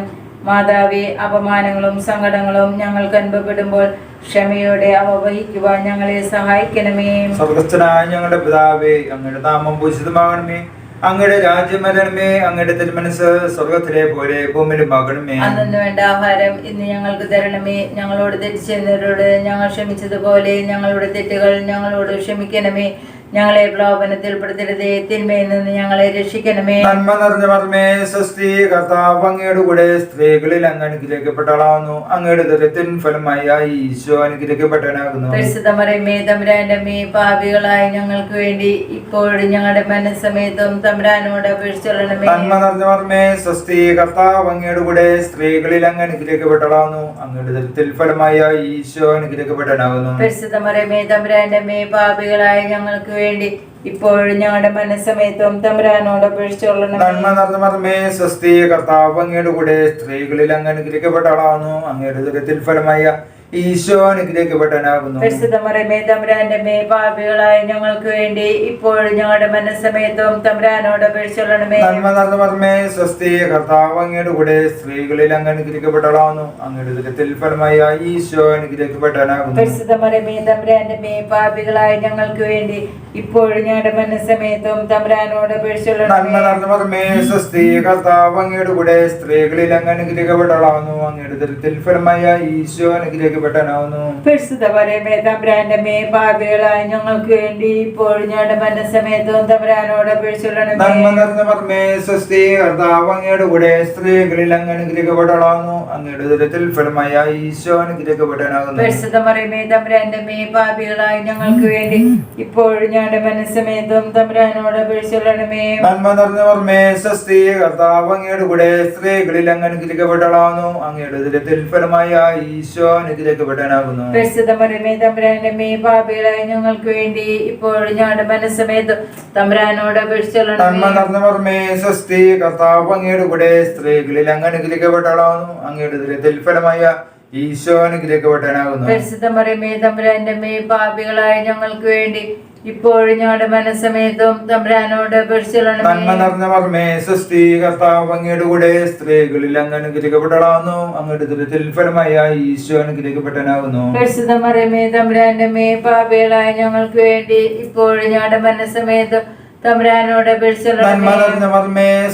മാതാവെ അപമാനങ്ങളും സങ്കടങ്ങളും ഞങ്ങൾക്ക് അനുഭവപ്പെടുമ്പോൾ ക്ഷമയോടെ അവ വഹിക്കുവാൻ ഞങ്ങളെ സഹായിക്കണമേ. സ്വർഗസ്ഥനായ ഞങ്ങളുടെ പിതാവേ അങ്ങയുടെ നാമം പൂജിതമാകണമേ. അങ്ങയുടെ രാജ്യമലർമേ അങ്ങയുടെ തിരുമനസ് സ്വർഗത്തിലെ പോലെ ഭൂമിയിലും മകണമേ അന്നു വേണ്ട ആഹാരം ഇന്ന് ഞങ്ങൾക്ക് തരണമേ. ഞങ്ങളോട് തെറ്റ് ചെയ്യുന്നവരോട് ഞങ്ങൾ ക്ഷമിച്ചതുപോലെ ഞങ്ങളുടെ തെറ്റുകൾ ഞങ്ങളോട് ക്ഷമിക്കണമേ. ഞങ്ങളെ പ്രലോഭനത്തിൽ പെടുത്തരുതേ തിന്മയിൽ നിന്ന് ഞങ്ങളെ രക്ഷിക്കണമേ. നന്മ നിറഞ്ഞ മർമ്മേ സ്വസ്തി കർത്താവ് അങ്ങയുടെ കൂടെ സ്ത്രീകളിൽ അങ്ങ് അനുഗ്രഹിക്കപ്പെട്ടാളാവുന്നു അങ്ങയുടെ ദുരത്തിൻ ഫലമായ ഈശോ അനുഗ്രഹിക്കപ്പെട്ടവനാകുന്നു. പരിശുദ്ധമറിയമേ തമ്പുരാന്റെ അമ്മേ പാപികളായ ഞങ്ങൾക്ക് വേണ്ടി ഇപ്പോഴും ഞങ്ങളുടെ മനസ്സമേതും തമ്പുരാനോട് അപേക്ഷിച്ചൊള്ളണമേ നന്മ നിറഞ്ഞ മർമ്മേ സ്വസ്തി കർത്താവ് അങ്ങയുടെ കൂടെ സ്ത്രീകളിൽ അങ്ങ് അനുഗ്രഹിക്കപ്പെട്ടാളാവുന്നു അങ്ങയുടെ ദുരത്തിൽ ഫലമായ ഈശോ അനുഗ്രഹിക്കപ്പെട്ടവനാകുന്നു. പരിശുദ്ധമറിയമേ തമ്പുരാന്റെ അമ്മേ പാപികളായ ഞങ്ങൾക്ക് വേണ്ടി. ഇപ്പോഴും ഞങ്ങളുടെ മനസ്സമയത്തും തമ്പുരാനോട് അപേക്ഷിച്ചോളണം നന്മ നടന്നു മർമ്മേ സ്വസ്തി കർത്താവ് അങ്ങയുടെ കൂടെ സ്ത്രീകളിൽ അങ്ങ് അനുഗ്രഹിക്കപ്പെട്ടവളാവുന്നു. അങ്ങയുടെ ദുരിതത്തിൽ ഫലമായ ഈശോ അനുഗ്രഹിക്കപ്പെട്ടവനാകുന്നു. പരിശുദ്ധ മറിയമേ തമ്പുരാന്റെ മേ പാപികളായ ഞങ്ങൾക്ക് വേണ്ടി ഇപ്പോഴും ഞങ്ങളുടെ മനസ്സമയത്തും തമ്പുരാനോട് അപേക്ഷിച്ചൊള്ളണമേ നന്മ നടന്നു പറഞ്ഞേ സ്വസ്തി കർത്താവ് അങ്ങയുടെ കൂടെ സ്ത്രീകളിൽ അങ്ങ് അങ്ങയുടെ ദുരിതത്തിൽ ഫലമായി ഈശോ അനുഗ്രഹിക്കപ്പെട്ടവനാകുന്നു. പരിശുദ്ധ മറിയമേ തമ്പുരാന്റെ മേ പാപികളായ ഞങ്ങൾക്ക് വേണ്ടി ഇപ്പോഴും ഞങ്ങളുടെ മനസ്സമയത്തും തമ്പുരാനോട് നന്മ അപേക്ഷിച്ചൊള്ളണമേ നടന്നു പറഞ്ഞേ സ്വസ്തി കർത്താവ് അങ്ങയുടെ കൂടെ സ്ത്രീകളിൽ അങ്ങ് അങ്ങയുടെ ദുരിതത്തിൽ ഫലമായ ഈശോ അനുഗ്രഹിക്കപ്പെട്ടവനാവുന്നു. പരിശുദ്ധ മറിയമേ തമ്പുരാന്റെ മേ പാപികളായ ഞങ്ങൾക്ക് വേണ്ടി ഇപ്പോൾ ഞങ്ങളുടെ തമ്പുരാനോട് സ്വസ്തി കർത്താവ് അങ്ങയുടെ കൂടെ സ്ത്രീകളിൽ അങ്ങ് അനുഗ്രഹിക്കപ്പെട്ടവളാവുന്നു. അങ്ങയുടെ ദുരിതത്തിൽ ഫലമായ ഈശോ അനുഗ്രഹിക്കപ്പെട്ടവനാകുന്നു. പരിശുദ്ധ മറിയമേ തമ്പുരാന്റെ മേ പാപികളായ ഞങ്ങൾക്ക് വേണ്ടി ഇപ്പോൾ ഞങ്ങളുടെ തമ്പുരാനോട് നന്മ സ്വസ്തി കർത്താവ് അങ്ങയുടെ കൂടെ സ്ത്രീകളിൽ അങ്ങ് അനുഗ്രഹിക്കപ്പെട്ടവളാവുന്നു. അങ്ങയുടെ ദുരിതത്തിൽ ഫലമായ ഈശോ അനുഗ്രഹിക്കപ്പെട്ടവനാകുന്നു പരിശുദ്ധ വിടാനാകുന്നു തമ്പുരാന്റെ മേ പാപികളായ ഞങ്ങൾക്ക് വേണ്ടി ഇപ്പോൾ ഞങ്ങളുടെ മനസ്സമയത്തും തമ്പുരാനോട് സ്വസ്തി കർത്താവ് അങ്ങയുടെ കൂടെ സ്ത്രീകളിൽ അങ്ങ് അനുഗ്രഹിക്കപ്പെട്ടവളാവുന്നു അങ്ങയുടെ ദുരിതത്തിൽ ഫലമായ ഈശോ അനുഗ്രഹിക്കപ്പെട്ടവനാകുന്നു. പരിശുദ്ധ മറിയമേ തമ്പുരാന്റെ മേ പാപികളായ ഞങ്ങൾക്ക് വേണ്ടി ഇപ്പോഴും ഞങ്ങളുടെ മനസ്സമയത്തും തമ്പുരാനോട് നന്മ അപേക്ഷിച്ചൊള്ളണമേ നിറഞ്ഞ മർമ്മേ സ്വസ്തി കർത്താവ് അങ്ങയുടെ കൂടെ സ്ത്രീകളിൽ അങ്ങ് അനുഗ്രഹിക്കപ്പെട്ടവളാവുന്നു അങ്ങയുടെ ദുരിതത്തിൽ ഫലമായ ഈശോ അനുഗ്രഹിക്കപ്പെട്ടവനാകുന്നു. പരിശുദ്ധ മറിയമേ തമ്പുരാന്റെ മേ പാപികളായ ഞങ്ങൾക്ക് വേണ്ടി ഇപ്പോഴും ഞങ്ങളുടെ മനസ്സമയത്തും തമ്പുരാനോട്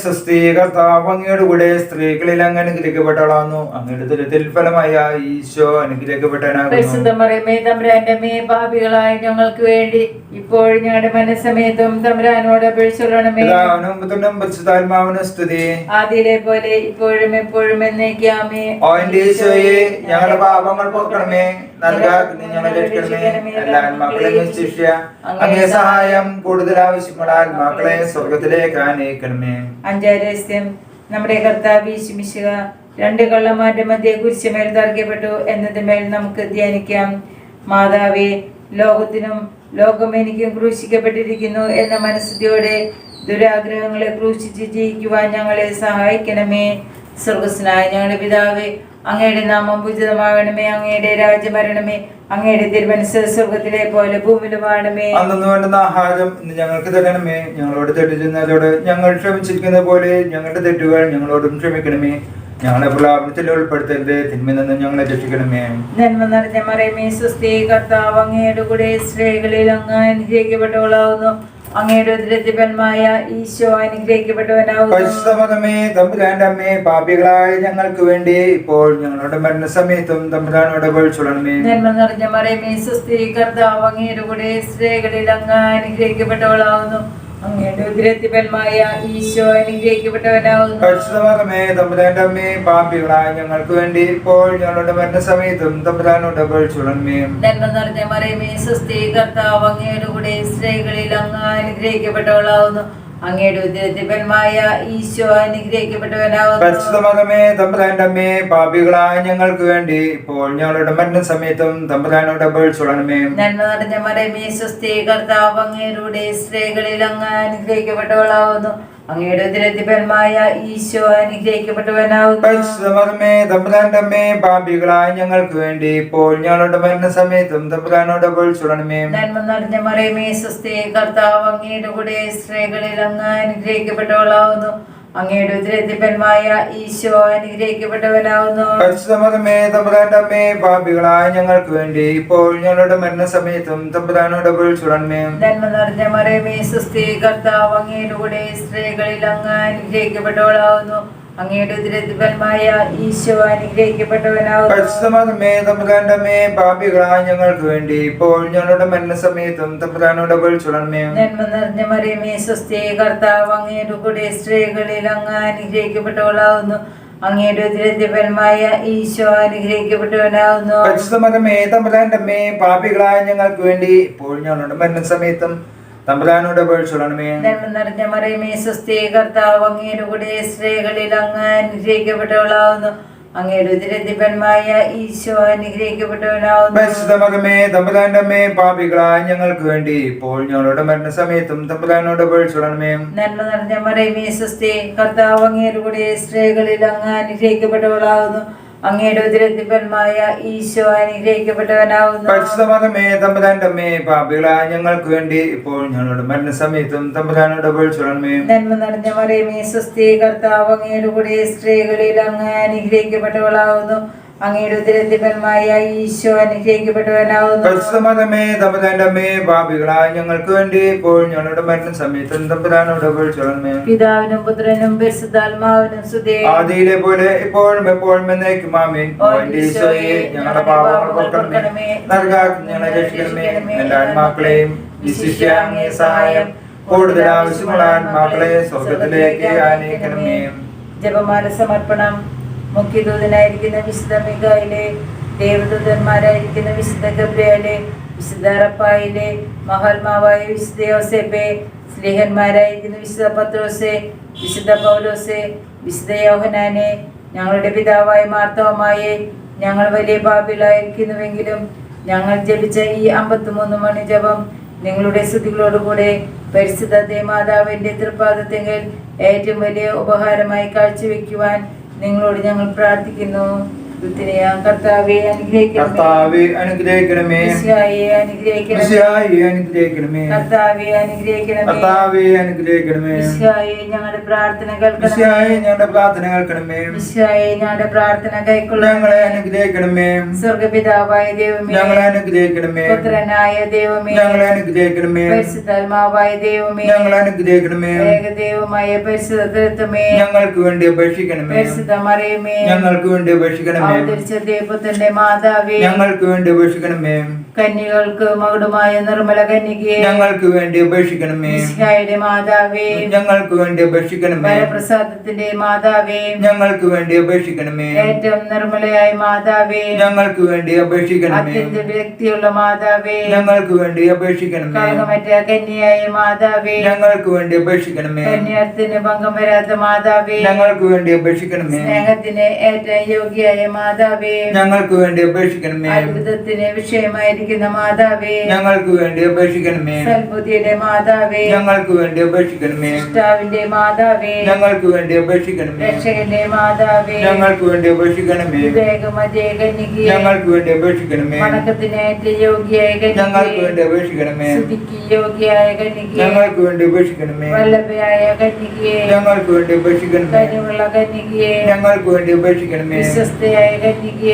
സ്വസ്തി കർത്താവ് അങ്ങയുടെ കൂടെ സ്ത്രീകളിൽ അങ്ങ് അനുഗ്രഹിക്കപ്പെട്ടവളാവുന്നു അങ്ങയുടെ ദുരിതത്തിൽ ഫലമായ ഈശോ അനുഗ്രഹിക്കപ്പെട്ടവനാകുന്നു. പരിശുദ്ധ മറിയമേ തമ്പുരാന്റെ മേ പാപികളായ ഞങ്ങൾക്ക് വേണ്ടി ഇപ്പോഴും ഞങ്ങളുടെ മനസ്സമേതും തമ്പുരാനോട് പരിശുദ്ധാത്മാവിനും സ്തുതി. ആദിയിലെ പോലെ ഇപ്പോഴും എപ്പോഴും എന്നേക്കാമേ ഓ എന്റെ ഈശോയെ ഞങ്ങളുടെ പാപങ്ങൾ പോക്കണമേ ഞങ്ങളെ രക്ഷിക്കണമേ. എല്ലാ ആത്മാക്കളെയും ശിഷ്യ അങ്ങേ സഹായം കൂടുതൽ ആവശ്യമുള്ള ആത്മാക്കളെ സ്വർഗത്തിലേക്ക് ആനയിക്കണമേ. അഞ്ചാം രഹസ്യം നമ്മുടെ കർത്താവ് രണ്ട് കള്ളന്മാരുടെ മധ്യ കുരിശുമേൽ തറയ്ക്കപ്പെട്ടു എന്നതിന്മേൽ നമുക്ക് ധ്യാനിക്കാം. മാതാവേ ലോകത്തിനും ലോകം എനിക്കും ക്രൂശിക്കപ്പെട്ടിരിക്കുന്നു എന്ന മനസ്സിയോടെ ദുരാഗ്രഹങ്ങളെ ക്രൂശിച്ച് ജയിക്കുവാൻ ഞങ്ങളെ സഹായിക്കണമേ. സ്വർഗസ്നായ ഞങ്ങളുടെ പിതാവേ അങ്ങയുടെ നാമം പൂജിതമാകണമേ അങ്ങയുടെ രാജ്യം വരണമേ അങ്ങയുടെ തിരുമനസ് സ്വർഗത്തിലെ പോലെ ഭൂമിയിലുമാണമേ. അന്നു വേണ്ടുന്ന ആഹാരം ഇന്ന് ഞങ്ങൾക്ക് തരണമേ. ഞങ്ങളോട് തെറ്റിച്ചെന്നതോട് ഞങ്ങൾ ക്ഷമിച്ചിരിക്കുന്ന പോലെ ഞങ്ങളുടെ തെറ്റുകൾ ഞങ്ങളോടും ക്ഷമിക്കണമേ. ഞങ്ങളെ പ്രലാപനത്തിൽ ഉൾപ്പെടുത്തരുത്. തിന്മയിൽ നിന്ന് ഞങ്ങളെ രക്ഷിക്കണമേ. നന്മ നിറഞ്ഞ മറയമേ സുസ്ഥി കർത്താവ് അങ്ങയുടെ കൂടെ സ്ത്രീകളിൽ അങ്ങ് അനുഗ്രഹിക്കപ്പെട്ടവളാവുന്നു. അങ്ങയുടെ ഉദരത്തിപന്മായ ഈശോ അനുഗ്രഹിക്കപ്പെട്ടവനാവുന്നു. പരിശുദ്ധമതമേ തമ്പുരാന്റെ അമ്മേ പാപികളായ ഞങ്ങൾക്ക് വേണ്ടി ഇപ്പോൾ ഞങ്ങളുടെ മരണസമയത്തും തമ്പുരാനോട് പഴിച്ചുടണമേ നന്മ നിറഞ്ഞ മറിയമേ സുസ്ഥി കർത്താവ് അങ്ങയുടെ കൂടെ സ്ത്രീകളിൽ അങ്ങ് അനുഗ്രഹിക്കപ്പെട്ടവളാവുന്നു. അങ്ങയുടെ ഉദരത്തിപന്മായ ഈശോ അനുഗ്രഹിക്കപ്പെട്ടവനാവുന്നു. പരിശുദ്ധമതമേ തമ്പുരാന്റെ അമ്മേ പാപികളായ ഞങ്ങൾക്ക് വേണ്ടി ഇപ്പോൾ ഞങ്ങളുടെ മരണസമയത്തും തമ്പുരാനോട് പഴിച്ചുടണമേ നന്മ നിറഞ്ഞ മറിയമേ സുസ്ഥി കർത്താവ് അങ്ങയുടെ കൂടെ സ്ത്രീകളിൽ അങ്ങ് അനുഗ്രഹിക്കപ്പെട്ടവളാവുന്നു. അങ്ങയുടെ ഉദരത്തിപന്മായ ഈശോ അനുഗ്രഹിക്കപ്പെട്ടവനാവുന്നു. പരിശുദ്ധമതമേ തമ്പുരാന്റെ അമ്മേ പാപികളായ ഞങ്ങൾക്ക് വേണ്ടി ഇപ്പോൾ ഞങ്ങളുടെ മരണ സമയത്തും തമ്പുരാനോട് പഴിച്ചുടണമേ നന്മ നിറഞ്ഞ അങ്ങേരുടെ സുസ്ഥി കർത്താവ് അങ്ങയുടെ സ്ത്രീകളിൽ അങ്ങ് അനുഗ്രഹിക്കപ്പെട്ടവളാവുന്നു. അങ്ങയുടെ ഉദരത്തിപന്മായ ഈശോ അനുഗ്രഹിക്കപ്പെട്ടവനാവുന്നു. പരിശുദ്ധമതമേ തമ്പുരാന്റെ അമ്മേ പാപികളായ ഞങ്ങൾക്ക് വേണ്ടി ഇപ്പോൾ ഞങ്ങളുടെ മരണസമയത്തും തമ്പുരാനോട് പഴിച്ചുടണമേ നന്മ നിറഞ്ഞ മറിയമേ സുസ്ഥി കർത്താവ് അങ്ങയുടെ കൂടെ സ്ത്രീകളിൽ അങ്ങ് അനുഗ്രഹിക്കപ്പെട്ടവളാവുന്നു. അങ്ങയുടെ ഉദരത്തിപന്മായ ഈശോ അനുഗ്രഹിക്കപ്പെട്ടവനാവുന്നു. പരിശുദ്ധമതമേ തമ്പുരാന്റെ അമ്മേ പാപികളായ ഞങ്ങൾക്ക് വേണ്ടി ഇപ്പോൾ ഞങ്ങളുടെ മരണസമയത്തും തമ്പുരാനോട് പഴിച്ചുടണമേ നന്മ നിറഞ്ഞ മറിയമേ സുസ്ഥി കർത്താവ് അങ്ങയുടെ കൂടെ സ്ത്രീകളിൽ അങ്ങ് അനുഗ്രഹിക്കപ്പെട്ടവളാവുന്നു. അങ്ങയുടെ ഉദരത്തിപന്മായ ഈശോ അനുഗ്രഹിക്കപ്പെട്ടവനാവുന്നു. പരിശുദ്ധമതമേ തമ്പുരാന്റെ പാപികളായ ഞങ്ങൾക്ക് വേണ്ടി. ഇപ്പോൾ ഞങ്ങളുടെ മരണസമയത്തും തമ്പുരാനോട് വിളിച്ചുടമേ നന്മ നിറഞ്ഞ മറിയമേ സ്വസ്ഥയെ കർത്താവ് അങ്ങയുടെ കൂടെ സ്ത്രീകളിൽ അങ്ങ് അനുഗ്രഹിക്കപ്പെട്ടവളാവുന്നു. അങ്ങയുടെ ദുരന്തപരമായ ഈശോ തമ്പുരാന്റെ പാപികളായ ഞങ്ങൾക്ക് വേണ്ടി. ഇപ്പോൾ ഞങ്ങളുടെ മരണസമയത്തും തമ്പുരാനോട് പഴിച്ചുടണമേ നന്മ നിറഞ്ഞ മറിയമേ സ്വസ്തി കർത്താവ് അങ്ങയുടെ കൂടെ സ്ത്രീകളിൽ അങ്ങ് അനുഗ്രഹിക്കപ്പെട്ടവളാവുന്നു. അങ്ങയുടെ ഉദരത്തിപരമായ ഈശോ അനുഗ്രഹിക്കപ്പെട്ടവനാവുന്നു. പരിശുദ്ധമതമേ തമ്പുരാന്റെ അമ്മേ പാപികളായ ഞങ്ങൾക്ക് വേണ്ടി ഇപ്പോൾ ഞങ്ങളുടെ മരണസമയത്തും തമ്പുരാനോട് പഴിച്ചുടണമേ നന്മ നിറഞ്ഞ മറിയമേ സ്വസ്തി കർത്താവ് അങ്ങയുടെ സ്ത്രീകളിൽ അങ്ങ് അനുഗ്രഹിക്കപ്പെട്ടവളാവുന്നു. അങ്ങയുടെ ഉദരത്തിപ്പന്മായ ഈശോ അനുഗ്രഹിക്കപ്പെട്ടവനാവുന്നു. പരിശുദ്ധമകമേ തമ്പുരാന്റെ അമ്മേ പാപികളായ ഞങ്ങൾക്ക് വേണ്ടി ഇപ്പോൾ ഞങ്ങളുടെ മരണസമയത്തും തമ്പുരാനോട് അപേക്ഷിക്കണമേ നന്മ നിറഞ്ഞ മറിയമേ സ്വസ്തി കർത്താവ് അങ്ങയുടെ കൂടെ സ്ത്രീകളിൽ അങ്ങ് അനുഗ്രഹിക്കപ്പെട്ടവളാവുന്നു. അങ്ങയുടെ ഉദരത്തിപ്പന്മായ ഈശോ അനുഗ്രഹിക്കപ്പെട്ടവനാവുന്നു. പരിശുദ്ധമകമേ തമ്പുരാന്റെ അമ്മേ പാപികളായ ഞങ്ങൾക്ക് വേണ്ടി ഇപ്പോൾ ഞങ്ങളുടെ തമ്പുരാനോട് അപേക്ഷിക്കണമേ പിതാവിനും പുത്രനും പരിശുദ്ധാത്മാവിനും സുദേ ആദിയിലെ പോലെ ഇപ്പോഴും എപ്പോഴും എന്നേക്കും ആമീൻ. ഈശോയെ ഞങ്ങളുടെ പാപങ്ങൾ പൊറുക്കണമേ രക്ഷിക്കണമേ. ആത്മാക്കളെയും വിശിഷ്യ അങ്ങേ സഹായം. കൂടുതൽ ആവശ്യമുള്ള ആത്മാക്കളെ സ്വർഗത്തിലേക്ക് ആനയിക്കണമേ. ജപമാല സമർപ്പണം. മുഖ്യദൂതനായിരിക്കുന്ന വിശുദ്ധ മികായിലെ ദേവദൂതന്മാരായിരിക്കുന്ന വിശുദ്ധ ഗബ്രിയാലെ വിശുദ്ധ റപ്പായിലെ മഹാത്മാവായ വിശുദ്ധ യോസേപ്പെ സ്നേഹന്മാരായിരിക്കുന്ന വിശുദ്ധ പത്രോസെ വിശുദ്ധ പൗലോസെ വിശുദ്ധ യോഹനാനെ ഞങ്ങളുടെ പിതാവായ മാർത്തവമായെ ഞങ്ങൾ വലിയ പാപിലായിരിക്കുന്നുവെങ്കിലും ഞങ്ങൾ ജപിച്ച ഈ അമ്പത്തിമൂന്ന് മണി ജപം നിങ്ങളുടെ സ്തുതികളോടുകൂടെ പരിശുദ്ധ ദേമാതാവിന്റെ തൃപ്പാദത്തെങ്കിൽ ഏറ്റവും വലിയ ഉപഹാരമായി കാഴ്ചവെക്കുവാൻ നിങ്ങളോട് ഞങ്ങൾ പ്രാർത്ഥിക്കുന്നു. കർത്താവെ അനുഗ്രഹിക്കണമേ. അനുഗ്രഹിക്കണമേ. കർത്താവെ അനുഗ്രഹിക്കണമേ. ഞങ്ങളുടെ പ്രാർത്ഥന ഞങ്ങളുടെ പ്രാർത്ഥന കേൾക്കണമേ. ഞങ്ങളുടെ പ്രാർത്ഥന ഞങ്ങളെ അനുഗ്രഹിക്കണമേ. സ്വർഗപിതാവായ ദൈവമേ. ഞങ്ങളെ അനുഗ്രഹിക്കണമേ. പുത്രനായ ദൈവമേ. ഞങ്ങളെ അനുഗ്രഹിക്കണമേ. പരിശുദ്ധാത്മാവായ ദൈവമേ. ഞങ്ങളെ അനുഗ്രഹിക്കണമേ. ഏകദൈവമായ പരിശുദ്ധ തൃത്വമേ ഞങ്ങൾക്ക് വേണ്ടി അപേക്ഷിക്കണമേ. പരിശുദ്ധ മറിയമേ. ഞങ്ങൾക്ക് വേണ്ടി അപേക്ഷിക്കണമേ. അവതരിച്ച ദൈവത്തിന്റെ മാതാവേ ഞങ്ങൾക്ക് വേണ്ടി ഉപേക്ഷിക്കണമേ കന്യകൾക്ക് മകുടുമായ നിർമ്മല കന്യകയെ ഞങ്ങൾക്ക് വേണ്ടി ഉപേക്ഷിക്കണമേ മിശിഹായുടെ മാതാവേ ഞങ്ങൾക്ക് വേണ്ടി ഉപേക്ഷിക്കണമേ പ്രസാദത്തിന്റെ മാതാവേ ഞങ്ങൾക്ക് വേണ്ടി ഉപേക്ഷിക്കണമേ ഏറ്റവും നിർമ്മലയായ മാതാവേ ഞങ്ങൾക്ക് വേണ്ടി അപേക്ഷിക്കണമേ. അത്യന്ത വ്യക്തിയുള്ള മാതാവേ ഞങ്ങൾക്ക് വേണ്ടി അപേക്ഷിക്കണമേ. കളങ്കമറ്റ കന്യയായ മാതാവേ ഞങ്ങൾക്ക് വേണ്ടി അപേക്ഷിക്കണമേ. കന്യാർത്ഥത്തിന് ഭംഗം വരാത്ത മാതാവേ ഞങ്ങൾക്ക് വേണ്ടി അപേക്ഷിക്കണമേ. സ്നേഹത്തിന് ഏറ്റവും യോഗ്യയായ മാതാവേ ഞങ്ങൾക്ക് വേണ്ടി അപേക്ഷിക്കണമേ അത്ഭുതത്തിന് വിഷയമായിരിക്കുന്ന മാതാവേ ഞങ്ങൾക്ക് വേണ്ടി അപേക്ഷിക്കണമേ സൽബുദ്ധിയുടെ മാതാവേ ഞങ്ങൾക്ക് വേണ്ടി അപേക്ഷിക്കണമേ ഇഷ്ടാവിന്റെ മാതാവേ ഞങ്ങൾക്ക് വേണ്ടി അപേക്ഷിക്കണമേ രക്ഷകന്റെ മാതാവേ ഞങ്ങൾക്ക് വേണ്ടി അപേക്ഷിക്കണമേ കന്യകയെ ഞങ്ങൾക്ക് വേണ്ടി അപേക്ഷിക്കണമേ വണക്കത്തിന് ഏറ്റവും യോഗ്യയായ ഞങ്ങൾക്ക് വേണ്ടി അപേക്ഷിക്കണമേ സ്തുതിക്ക് യോഗ്യയായ കന്യകയെ ഞങ്ങൾക്ക് വേണ്ടി അപേക്ഷിക്കണമേ വല്ലഭയായ കന്യകയെ ഞങ്ങൾക്ക് വേണ്ടി അപേക്ഷിക്കണമേ കനിവുള്ള കന്യകയെ ഞങ്ങൾക്ക് വേണ്ടി അപേക്ഷിക്കണമേ വിശ്വസ്തയായ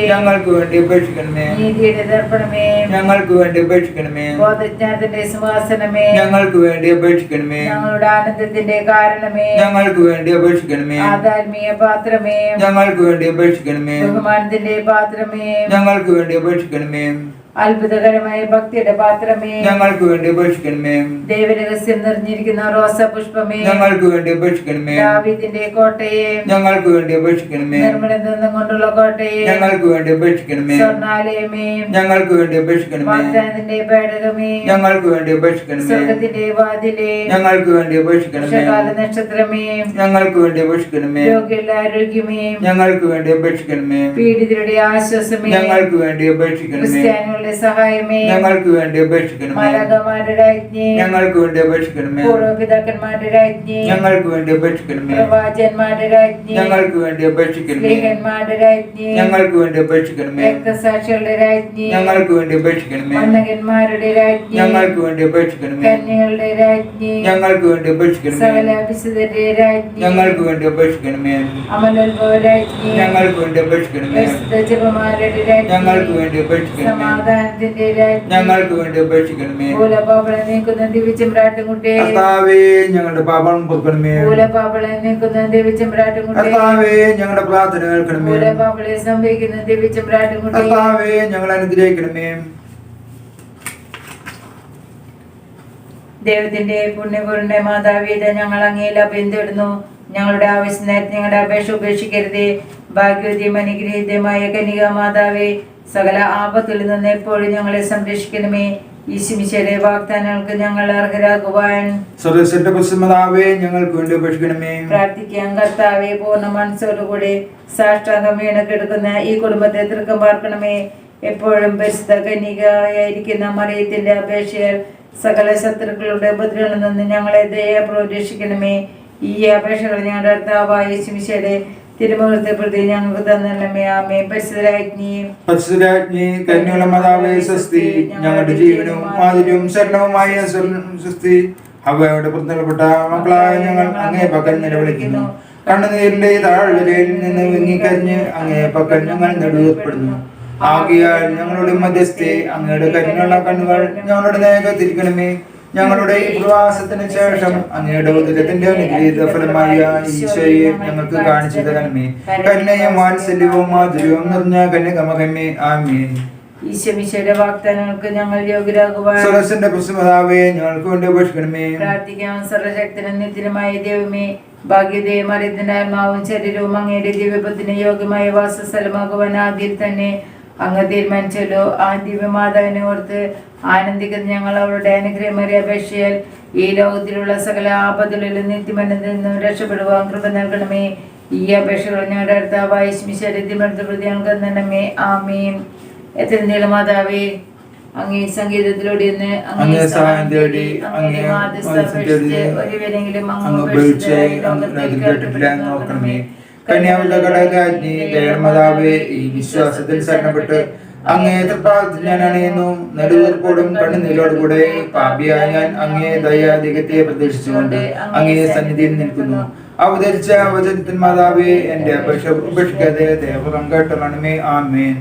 ഞങ്ങൾക്ക് വേണ്ടി അപേക്ഷിക്കണമേ. നീതിയുടെ ദർപ്പണമേ ഞങ്ങൾക്ക് വേണ്ടി അപേക്ഷിക്കണമേ. ബോധജ്ഞാനത്തിന്റെ സിംഹാസനമേ. ഞങ്ങൾക്ക് വേണ്ടി അപേക്ഷിക്കണമേ. ഞങ്ങളുടെ ആനന്ദത്തിന്റെ കാരണമേ. ഞങ്ങൾക്ക് വേണ്ടി അപേക്ഷിക്കണമേ. ആധാത്മീയ പാത്രമേ. ഞങ്ങൾക്ക് വേണ്ടി അപേക്ഷിക്കണമേ. ബഹുമാനത്തിന്റെ പാത്രമേ. ഞങ്ങൾക്ക് വേണ്ടി അപേക്ഷിക്കണമേ. അത്ഭുതകരമായ ഭക്തിയുടെ പാത്രമേ ഞങ്ങൾക്ക് വേണ്ടി ഉപേക്ഷിക്കണമേ ദേവരഹസ്യം നിറഞ്ഞിരിക്കുന്ന റോസ പുഷ്പമേ ഞങ്ങൾക്ക് വേണ്ടി ഉപേക്ഷിക്കണമേ ദാവീദിന്റെ കോട്ടയെ ഞങ്ങൾക്ക് വേണ്ടി ഉപേക്ഷിക്കണമേ നിർമ്മലം കൊണ്ടുള്ള കോട്ടയെ ഞങ്ങൾക്ക് വേണ്ടി ഉപേക്ഷിക്കണമേ സ്വർണാലയമേ ഞങ്ങൾക്ക് വേണ്ടി ഉപേക്ഷിക്കണമേ വാഗ്ദാനത്തിന്റെ പേടകമേ ഞങ്ങൾക്ക് വേണ്ടി ഉപേക്ഷിക്കണമേ സ്വർഗത്തിന്റെ വാതിലെ ഞങ്ങൾക്ക് വേണ്ടി ഉപേക്ഷിക്കണമേ നക്ഷത്രമേ ഞങ്ങൾക്ക് വേണ്ടി ഉപേക്ഷിക്കണമേ രോഗിയുള്ള ആരോഗ്യമേ ഞങ്ങൾക്ക് വേണ്ടി ഉപേക്ഷിക്കണമേ പീഡിതരുടെ ആശ്വാസമേ ഞങ്ങൾക്ക് വേണ്ടി ഉപേക്ഷിക്കണമേ ക്രിസ്ത്യാനികളുടെ സഹായമേ ഞങ്ങൾക്ക് വേണ്ടി അപേക്ഷിക്കണമേ മാലകമാരുടെ രാജ്ഞി ഞങ്ങൾക്ക് വേണ്ടി അപേക്ഷിക്കണമേ പൂർവപിതാക്കന്മാരുടെ രാജ്ഞി ഞങ്ങൾക്ക് വേണ്ടി അപേക്ഷിക്കണമേ പ്രവാചന്മാരുടെ രാജ്ഞി ഞങ്ങൾക്ക് വേണ്ടി അപേക്ഷിക്കണമേ സ്ത്രീകന്മാരുടെ രാജ്ഞി ഞങ്ങൾക്ക് വേണ്ടി അപേക്ഷിക്കണമേ രക്തസാക്ഷികളുടെ രാജ്ഞി ഞങ്ങൾക്ക് വേണ്ടി അപേക്ഷിക്കണമേ മന്നകന്മാരുടെ രാജ്ഞി ഞങ്ങൾക്ക് വേണ്ടി അപേക്ഷിക്കണമേ കന്യകളുടെ രാജ്ഞി ഞങ്ങൾക്ക് വേണ്ടി അപേക്ഷിക്കണമേ സകല രാജ്ഞി ഞങ്ങൾക്ക് വേണ്ടി അപേക്ഷിക്കണമേ അമലോത്ഭവ രാജ്ഞി ഞങ്ങൾക്ക് വേണ്ടി അപേക്ഷിക്കണമേ ജപമാരുടെ രാജ്ഞി ഞങ്ങൾക്ക് വേണ്ടി അപേക്ഷിക്കണമേ ഞങ്ങൾക്ക് വേണ്ടി അപേക്ഷിക്കണമേ മൂലപാപളെ നീക്കുന്ന ഞങ്ങളുടെ പാപം പൊക്കണമേ മൂലപാപളെ നീക്കുന്ന ഞങ്ങളുടെ പ്രാർത്ഥന കേൾക്കണമേ. മൂലപാപളെ സംഭവിക്കുന്ന ഞങ്ങൾ അനുഗ്രഹിക്കണമേ. ദൈവത്തിന്റെ പുണ്യപൂർണ മാതാവീത ഞങ്ങൾ അങ്ങേല പിന്തുടരുന്നു ഞങ്ങളുടെ ആവശ്യം നേരത്തെ ഞങ്ങളുടെ അപേക്ഷ ഉപേക്ഷിക്കരുതേ. ഭാഗ്യവതിയും അനുഗ്രഹീതമായ കനിക മാതാവേ സകല ആപത്തിൽ നിന്ന് എപ്പോഴും ഞങ്ങളെ സംരക്ഷിക്കണമേ. ഈശുമിശയുടെ വാഗ്ദാനങ്ങൾക്ക് ഞങ്ങൾ അർഹരാകുവാൻ ഞങ്ങൾക്ക് വേണ്ടി അപേക്ഷിക്കണമേ പ്രാർത്ഥിക്കാൻ കർത്താവെ പൂർണ മനസ്സോടുകൂടി സാഷ്ടാംഗം വീണ് കിടക്കുന്ന ഈ കുടുംബത്തെ തൃക്കം പാർക്കണമേ എപ്പോഴും പരിശുദ്ധ കന്യകയായിരിക്കുന്ന മറിയത്തിന്റെ അപേക്ഷയിൽ സകല ശത്രുക്കളുടെ ഉപദ്രവങ്ങളിൽ നിന്ന് ഞങ്ങളെ ദയ പ്രോക്ഷിക്കണമേ ഈ അപേക്ഷകൾ ഞങ്ങളുടെ കർത്താവായ ശിമിശയുടെ തിരുമുഖത്തെ ഞങ്ങൾക്ക് തന്നല്ലമേ ആമേ. പരിശുദ്ധരാജ്ഞിയും പരിശുദ്ധരാജ്ഞി കന്യുള്ള മാതാവേ സ്വസ്തി. ഞങ്ങളുടെ ജീവനും മാതിരിയും ശരണവുമായ സ്വസ്തി. അവയുടെ പുറത്തപ്പെട്ട മക്കളായ ഞങ്ങൾ അങ്ങേ പക്കൽ നിലവിളിക്കുന്നു. കണ്ണുനീരിന്റെ താഴ്വരയിൽ നിന്ന് വിങ്ങിക്കരിഞ്ഞ് അങ്ങേ പക്കൽ ഞങ്ങൾ നെടുവേർപ്പെടുന്നു. ആകിയാൽ ഞങ്ങളുടെ മധ്യസ്ഥെ അങ്ങയുടെ കരിഞ്ഞുള്ള കണ്ണുകൾ ഞങ്ങളുടെ നേരെ തിരിക്കണമേ. ഞങ്ങളുടെ ഈ പ്രവാസത്തിന് ശേഷം അങ്ങയുടെ ഉദരത്തിന്റെ അനുഗ്രഹീത ഫലമായ ഈശോയെ ഞങ്ങൾക്ക് കാണിച്ചു തരണമേ. കരുണയും വാത്സല്യവും മാധുര്യവും നിറഞ്ഞ കന്യകമകമേ ആമീൻ. ഈശ്വമിശയുടെ വാഗ്ദാനങ്ങൾക്ക് ഞങ്ങൾ യോഗ്യരാകുവാൻ സുരസിന്റെ പുസ്തകതാവേ ഞങ്ങൾക്ക് വേണ്ടി ഉപേക്ഷിക്കണമേ. പ്രാർത്ഥിക്കാം സർവശക്തനും നിത്യനുമായ ദൈവമേ. ഭാഗ്യതയും അറിയത്തിന്റെ ആത്മാവും ശരീരവും അങ്ങയുടെ ദിവ്യപത്തിന് യോഗ്യമായ വാസസ്ഥലമാകുവാൻ ആദ്യം തന്നെ അങ്ങ് തീരുമാനിച്ചല്ലോ. ആ ദിവ്യമാതാവിനെ ഓർത്ത് ആനന്ദിക്കുന്ന ഞങ്ങൾ അവരുടെ അനുഗ്രഹമേറിയ അപേക്ഷയാൽ ഈ ലോകത്തിലുള്ള സകല ആപത്തുകളിലും നിത്യമനത്തിൽ നിന്നും രക്ഷപ്പെടുവാൻ കൃപ നൽകണമേ. ഈ അപേക്ഷകൾ ഞങ്ങളുടെ അടുത്താവായ ശരീരത്തിമെടുത്ത പ്രതി ഞങ്ങൾക്ക് തരണമേ ആമീൻ. എത്ര നീളമാതാവേ അങ്ങേ സംഗീതത്തിലൂടെ ഇന്ന് അങ്ങേ സഹായം തേടി അങ്ങേ മാധ്യസ്ഥ ഒരുവരെങ്കിലും അങ്ങ് അങ്ങ് ഉപേക്ഷിച്ച് ലോകത്തിൽ കേട്ടിട്ടില്ല കേട്ടിട്ടില്ല കന്യാവുള്ള ഘടകാജ്ഞി ദയർമതാവേ ഈ വിശ്വാസത്തിൽ ശരണപ്പെട്ട് അങ്ങേ തൃപ്പാദത്തിൽ ഞാൻ അണയുന്നു. നെടുവീർപ്പോടും കണ്ണുനീരോടുകൂടെ പാപിയായ ഞാൻ അങ്ങേ ദയാധികത്തെ പ്രതീക്ഷിച്ചുകൊണ്ട് അങ്ങേ സന്നിധിയിൽ നിൽക്കുന്നു. അവതരിച്ച വചനത്തിൻ മാതാവേ എന്റെ അപേക്ഷ ഉപേക്ഷിക്കാതെ ദേവകം കേട്ടണമേ ആമേൻ.